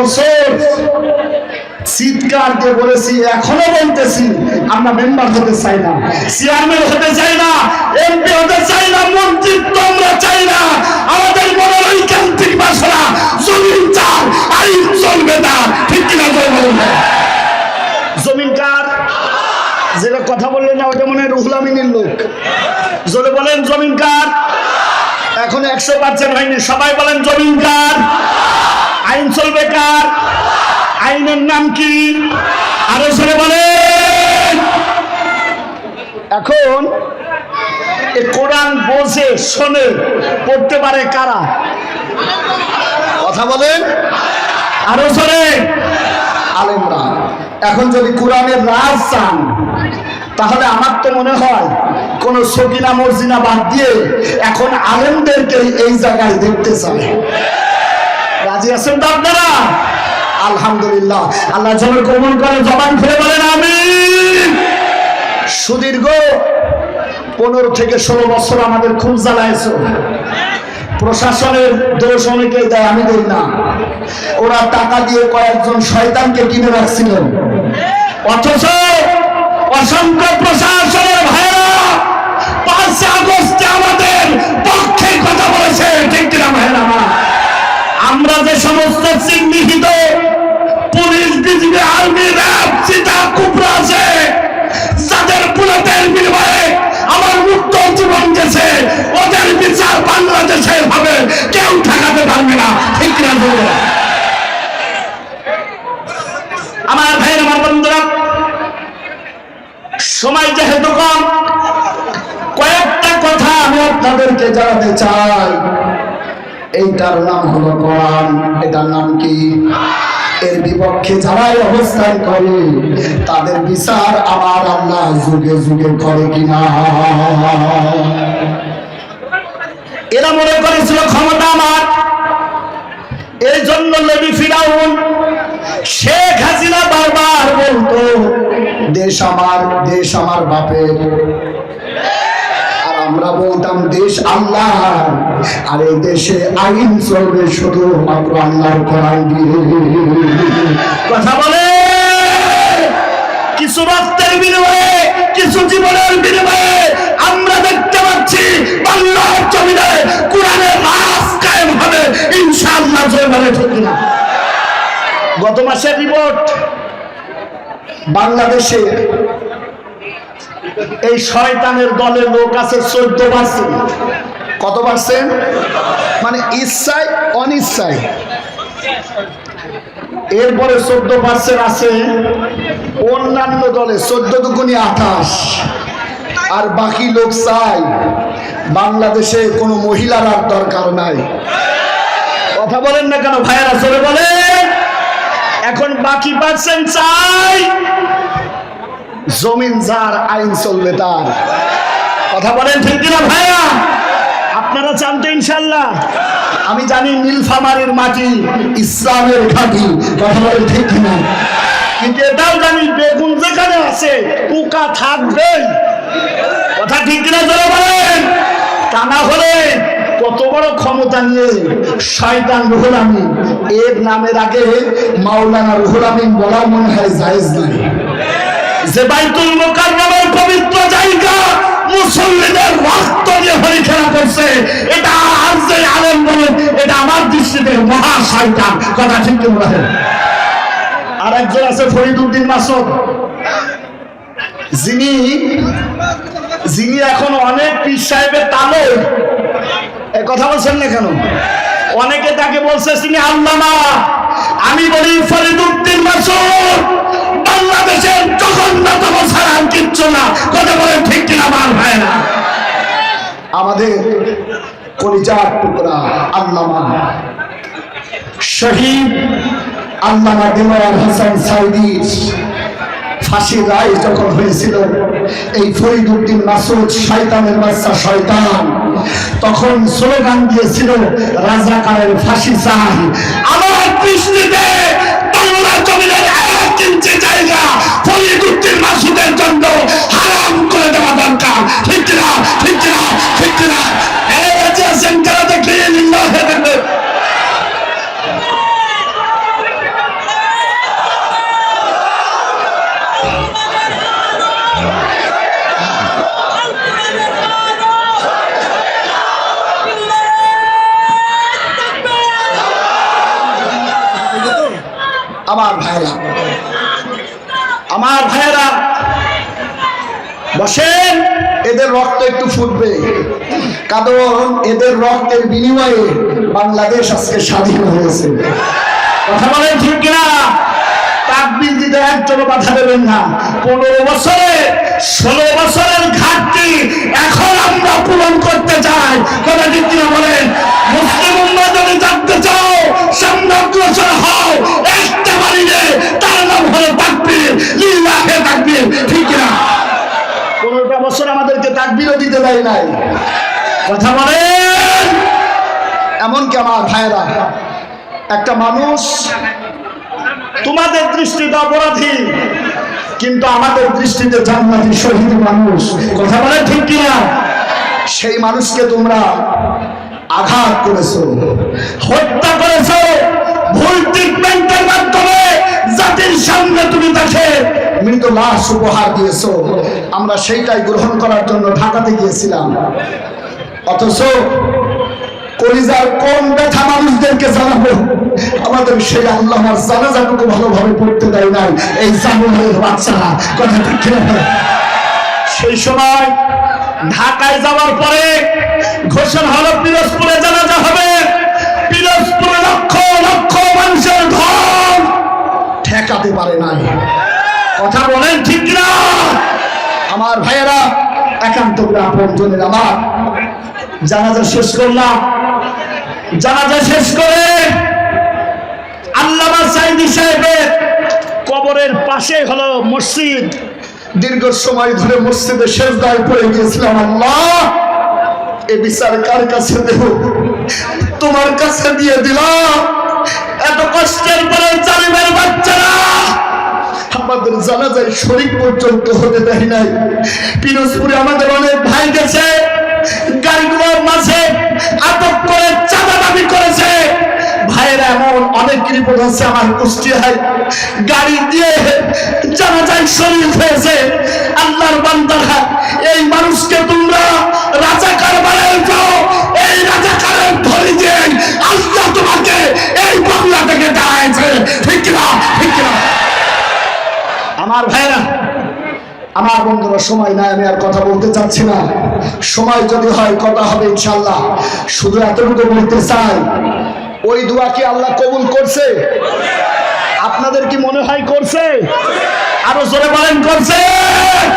বছর। বলেছি, এখনও আমরা হতে চাই না হতে চাই না হতে চাই না চাই না। আমাদের যেটা কথা বললেন না ওটা মনে রুহুল আমিনের লোক। জোরে বলেন, জমিন কার? এখন একশো পার্সেন্ট হয়নি, সবাই বলেন, জমিন কার? আইন চলবে কার? আইনের নাম কি? আরও সরে বলেন। এখন কোরআন বোঝে, শোনে, পড়তে পারে কারা? কথা বলেন। আরও সরে আলেমরা, এখন যদি কোরআনের রাজ চান, তাহলে আমার তো মনে হয় কোন সকিনা মর্জিনা বাদ দিয়ে এখন আলেমদেরকে এই জায়গায় দেখতে চায়। রাজি আছেন তো আপনারা? আলহামদুলিল্লাহ। আল্লাহ যেন কমন করে, জবান খুলে বলেন আমি সুদীর্ঘ পনেরো থেকে ষোলো বছর আমাদের খুব জ্বালাইছ প্রশাসনের দোষ অনেকেই দেয়, আমি দেই না। ওরা টাকা দিয়ে কয়েকজন শয়তানকে কিনে রাখছিল। অথচ অসংখ্য প্রশাসনের ভাইরা পাঁচই আগস্টে আমাদের পক্ষে কথা বলেছে, ঠিক কিনা ভাইরা আমার? আমরা যে সমস্ত চিহ্নিত পুলিশ বিজিবি আর্মি র্যাব চিতা কুপরা আছে, যাদের বুলেটের বিনিময়ে আমার মুক্ত জীবন গেছে, ওদের বিচার বাংলাদেশে ভাবে কেউ ঠেকাতে পারবে না। ঠিক না আমার ভাইয়ের আমার বন্ধুরা, সময় যেহেতু কম, কয়েকটা কথা আমি আপনাদেরকে জানাতে চাই। এইটার নাম হলো কোরআন। এটার নাম কি? এর বিপক্ষে যারাই অবস্থান করে, তাদের বিচার আমার আল্লাহ যুগে যুগে করে কিনা। এরা মনে করেছিল ক্ষমতা আমার। এই জন্য নবী ফিরাউন শেখ হাসিনা বারবার বলতো, দেশ আমার দেশ আমার বাপের। আমরা বলতাম, দেশ আল্লাহ। আর এই দেশে আইন চলবে শুধু মাত্র কোরআন দিয়ে। কথা বলে? কিছু রক্তের বিনিময়ে, কিছু জীবনের বিনিময়ে আমরা দেখতে পাচ্ছি বাংলার জমিনে কোরআনের রাজ কায়েম হবে, ইনশাআল্লাহ জয় বলে, ঠিক না গত মাসের রিপোর্ট বাংলাদেশে এই শয়তানের দলের লোক আছে চোদ্দ পার্সেন্ট। কত পার্সেন্ট? মানে ইচ্ছায়, অনিচ্ছায়। এরপরে চোদ্দ পার্সেন্ট আছে অন্যান্য দলে, চোদ্দ দুগুনি আঠাশ। আর বাকি লোক চাই, বাংলাদেশে কোনো মহিলার আর দরকার নাই। কথা বলেন না কেন ভাইয়েরা চলে বলেন। এখন বাকি পার্সেন্ট চাই জমিন যার, আইন চলবে তার। কথা বলেন ঠিক কিনা ভাইয়া? আপনারা চান ইনশাল্লাহ আমি জানি নীলফামারের মাটি ইসলামের ঘাটি। কথা বলেন ঠিক কিনা? কিন্তু এটাও জানি বেগুন যেখানে আছে, পোকা থাকবেই। কথা ঠিক কিনা জোরে বলেন? তা না হলে কত বড় ক্ষমতা নিয়ে শয়তান রুহুল আমিন, এর নামের আগে মাওলানা রুহুল আমিন বলা মনে হয় জায়েজ নাই যে বাইতুল মোকাররমের পবিত্র জায়গা মুসল্লিদের রক্ত দিয়ে হরি করছে, এটা আর যে আলেম বলেন এটা আমার দৃষ্টিতে মহা শয়তান। কথা ঠিক কি বলেন আর একজন আছে ফরিদুদ্দিন মাসুদ। যিনি যিনি এখন অনেক পীর সাহেবের তালে কথা বলছেন না কেন? অনেকে তাকে বলছে তিনি আল্লামা। আমি বলি ফরিদুদ্দিন মাসুদ কলিজার টুকরা আল্লামা শহীদ আল্লামা দিলওয়ার হাসান সাইদির ফাঁসির রায় যখন হয়েছিল, এই ফরিদুদ্দিন মাসুদ শয়তানের বাচ্চা শয়তান, তখন স্লোগান দিয়েছিল, রাজাকারের ফাঁসি চাই। আমার দৃষ্টিতে আমার ভাইয়েরা, বসেন, এদের রক্ত একটু ফুটবে। কারণ এদের রক্তের বিনিময়ে বাংলাদেশ আজকে স্বাধীন হয়েছে। কথা বলেন ঠিক কিনা? পনেরো বছরে, ষোলো বছরের ঘাটতি এখন আমরা পূরণ করতে চাই। বলেন? মুসলিম জানতে চাও, সামনে হও একটা বাড়িতে তার নাম হলো তাকবির লিল্লাহে তাকবির ঠিক কিনা পনেরোটা বছর আমাদেরকে তাকবিরও দিতে দেয় নাই। কথা বলেন। এমনকি আমার ভাইয়েরা? একটা মানুষ তোমাদের দৃষ্টিতে অপরাধী কিন্তু আমাদের দৃষ্টিতে জান্নাতি শহীদ মানুষ। কথা বলে ঠিক কিনা? সেই মানুষকে তোমরা আঘাত করেছ। হত্যা করেছ। ভুল ট্রিটমেন্টের মাধ্যমে জাতির সামনে তুমি তাকে মৃত লাশ উপহার দিয়েছ। আমরা সেইটাই গ্রহণ করার জন্য ঢাকাতে গিয়েছিলাম। অথচ কলিজার কোন ব্যথা মানুষদেরকে জানাব? আমাদের সেই আল্লাহ আমার জানাজাটুকু ভালোভাবে পড়তে দেয় নাই। এই জানুয়ারের বাচ্চারা কথা সেই সময় ঢাকায় যাওয়ার পরে ঘোষণা হলো পিরোজপুরে জানাজা হবে। পিরোজপুরে লক্ষ লক্ষ মানুষের ধন ঠেকাতে পারে নাই। কথা বলেন ঠিক না আমার ভাইয়েরা, একান্ত আপন জনের আমার। জানাজা শেষ করলাম। জানাজা শেষ করে সাইদি সাহেবের কবরের পাশে হলো মসজিদ। দীর্ঘ সময় ধরে মসজিদে শেষ দায় পড়ে গিয়েছিলাম আল্লাহ। এ বিচার কার কাছে দেব? তোমার কাছে দিয়ে দিলাম। এত কষ্টের পরে জালিমের বাচ্চারা আমাদের জানাজায় শরীর পর্যন্ত হতে দেয় নাই। পিরোজপুরে আমাদের অনেক ভাই গেছে, গাড়িগুলোর মাঝে আটক করে চাঁদা দাবি করেছে। ভাইয়েরা, এমন অনেক রিপোর্ট আছে আমার কুষ্টিয়ায়। গাড়ি দিয়ে জানাজায় শরীর হয়েছে। বন্ধুরা সময় নাই, আমি আর কথা বলতে চাচ্ছি না। সময় যদি হয়, কথা হবে ইনশাল্লাহ শুধু এতটুকু বলতে চাই, ওই দোয়া কি আল্লাহ কবুল করছে? আপনাদের কি মনে হয় করছে? আরও জোরে বলেন, করছে।